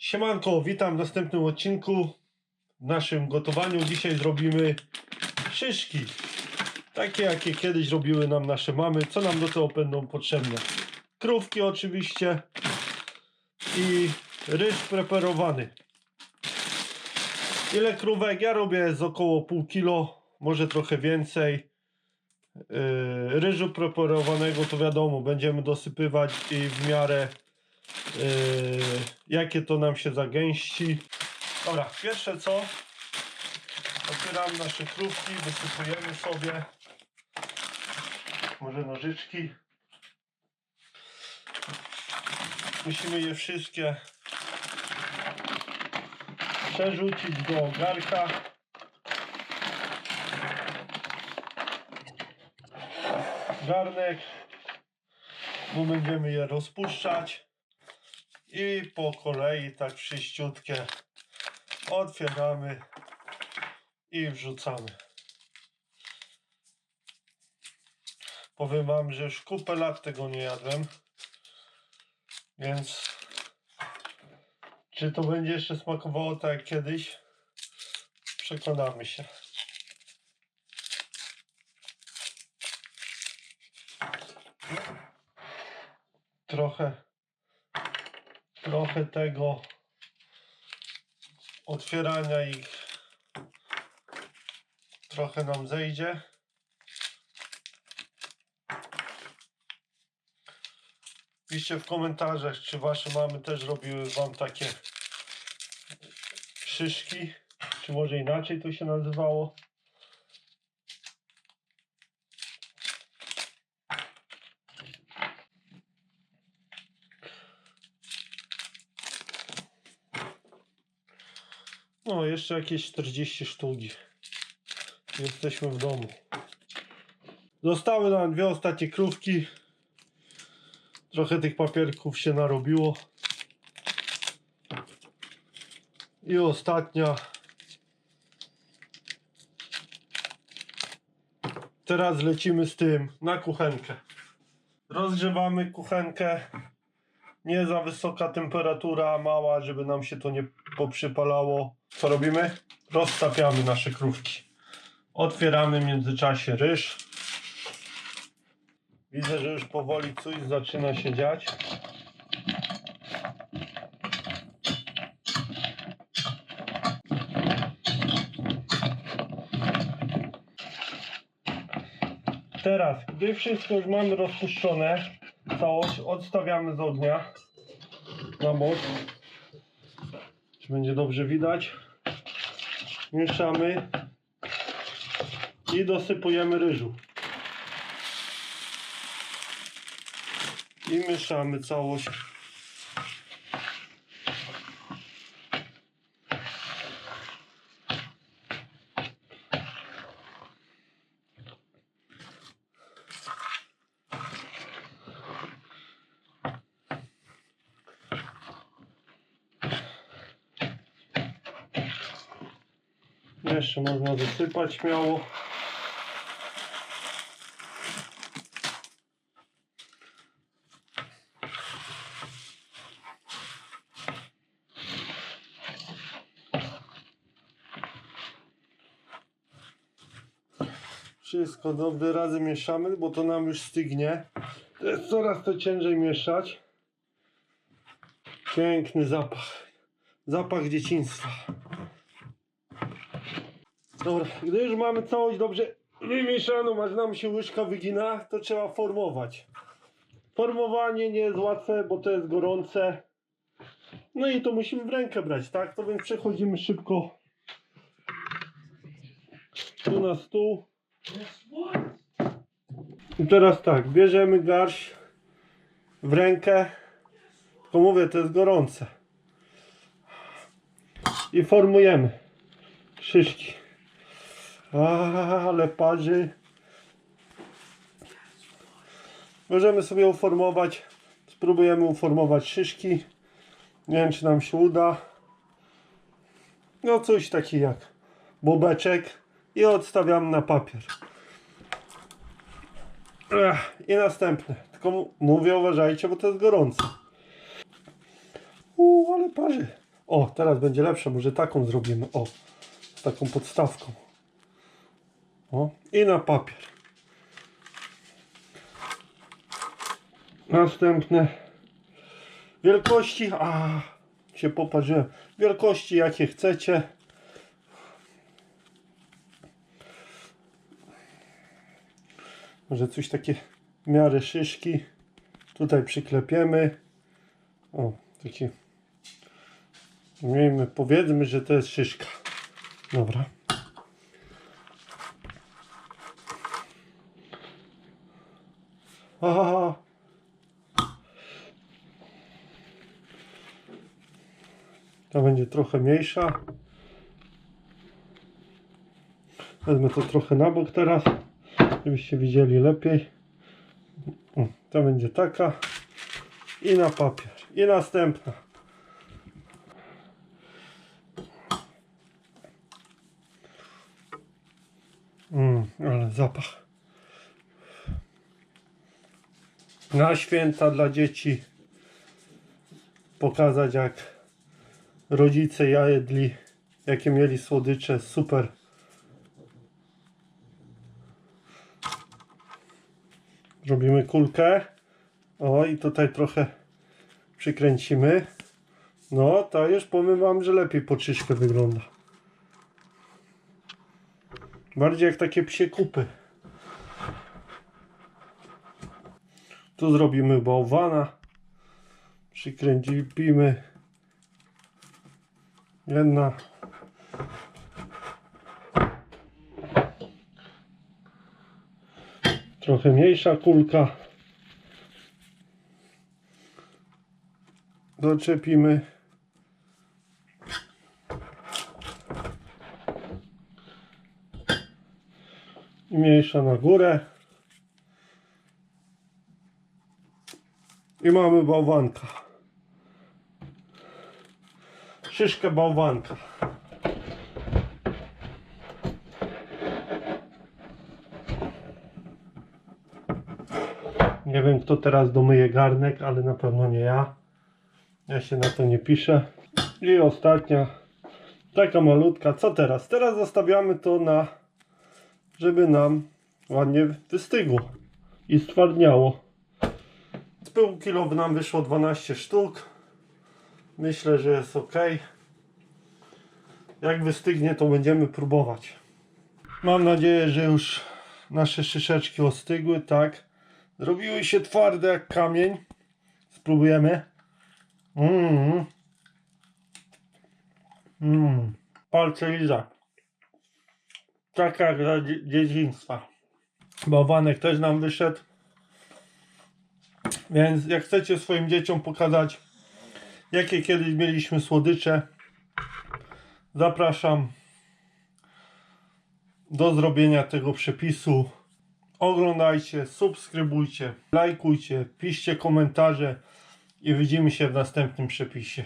Siemanko, witam w następnym odcinku. W naszym gotowaniu dzisiaj zrobimy szyszki. Takie, jakie kiedyś robiły nam nasze mamy. Co nam do tego będą potrzebne? Krówki oczywiście i ryż preparowany. Ile krówek? Ja robię z około pół kilo, może trochę więcej. Yy, ryżu preparowanego to wiadomo, będziemy dosypywać i w miarę jakie to nam się zagęści. Dobra, pierwsze co, otwieramy nasze krówki, wysypujemy sobie, może nożyczki. Musimy je wszystkie przerzucić do garka. Garnek, bo będziemy je rozpuszczać i po kolei tak wszyściutkie otwieramy i wrzucamy. Powiem wam, że już kupę lat tego nie jadłem, więc czy to będzie jeszcze smakowało tak jak kiedyś? Przekonamy się. Trochę, trochę tego otwierania ich trochę nam zejdzie. Piszcie w komentarzach, czy wasze mamy też robiły wam takie szyszki, czy może inaczej to się nazywało. No, jeszcze jakieś 40 sztuki. Jesteśmy w domu. Zostały nam dwie ostatnie krówki. Trochę tych papierków się narobiło. I ostatnia. Teraz lecimy z tym na kuchenkę. Rozgrzewamy kuchenkę. Nie za wysoka temperatura, mała, żeby nam się to nie poprzypalało. Co robimy? Roztapiamy nasze krówki. Otwieramy w międzyczasie ryż. Widzę, że już powoli coś zaczyna się dziać. Teraz, gdy wszystko już mamy rozpuszczone, całość odstawiamy z ognia na bok. Czy będzie dobrze widać? Mieszamy i dosypujemy ryżu. I mieszamy całość. Jeszcze można dosypać śmiało. Wszystko dobrze razem mieszamy, bo to nam już stygnie. To jest coraz to ciężej mieszać. Piękny zapach. Zapach dzieciństwa. Dobra, gdy już mamy całość dobrze wymieszaną, aż nam się łyżka wygina, to trzeba formować. Formowanie nie jest łatwe, bo to jest gorące. No i to musimy w rękę brać, tak? To więc przechodzimy szybko tu na stół. I teraz tak, bierzemy garść w rękę. Tylko mówię, to jest gorące. I formujemy szyszki. A, ale parzy. Możemy sobie uformować. Spróbujemy uformować szyszki. Nie wiem, czy nam się uda. No coś taki jak bobeczek i odstawiam na papier. Ech, I następne. Tylko mówię, uważajcie, bo to jest gorące. Uuu, ale parzy. O, teraz będzie lepsze, może taką zrobimy. O, z taką podstawką. O, i na papier. Następne wielkości. A, się poparzyłem. Wielkości jakie chcecie. Może coś takie w miarę szyszki. Tutaj przyklepiemy. O, takie. Miejmy, powiedzmy, że to jest szyszka. Dobra. Aha. Ta będzie trochę mniejsza. Wezmę to trochę na bok teraz, żebyście widzieli lepiej. O, Ta będzie taka. I na papier. I następna. Mm, ale zapach. Na święta dla dzieci pokazać jak rodzice jedli, jakie mieli słodycze, super. Robimy kulkę. O i tutaj trochę przykręcimy. No, to już powiem wam, że lepiej po czyszkę wygląda. Bardziej jak takie psie kupy. Tu zrobimy bałwana. Przykręcimy. Jedna. Trochę mniejsza kulka. Doczepimy. Mniejsza na górę. I mamy bałwanka. Szyszkę bałwanka. Nie wiem kto teraz domyje garnek, ale na pewno nie ja. Ja się na to nie piszę. I ostatnia. Taka malutka. Co teraz? Teraz zostawiamy to na, żeby nam ładnie wystygło i stwardniało. Z pół kilo nam wyszło 12 sztuk. Myślę, że jest ok. Jak wystygnie, to będziemy próbować. Mam nadzieję, że już nasze szyszeczki ostygły, tak. Zrobiły się twarde jak kamień. Spróbujemy. Mmm. Mmm. Palce liza. Taka dzie- dzieciństwa. Bałwanek też nam wyszedł. Więc jak chcecie swoim dzieciom pokazać, jakie kiedyś mieliśmy słodycze, zapraszam do zrobienia tego przepisu. Oglądajcie, subskrybujcie, lajkujcie, piszcie komentarze i widzimy się w następnym przepisie.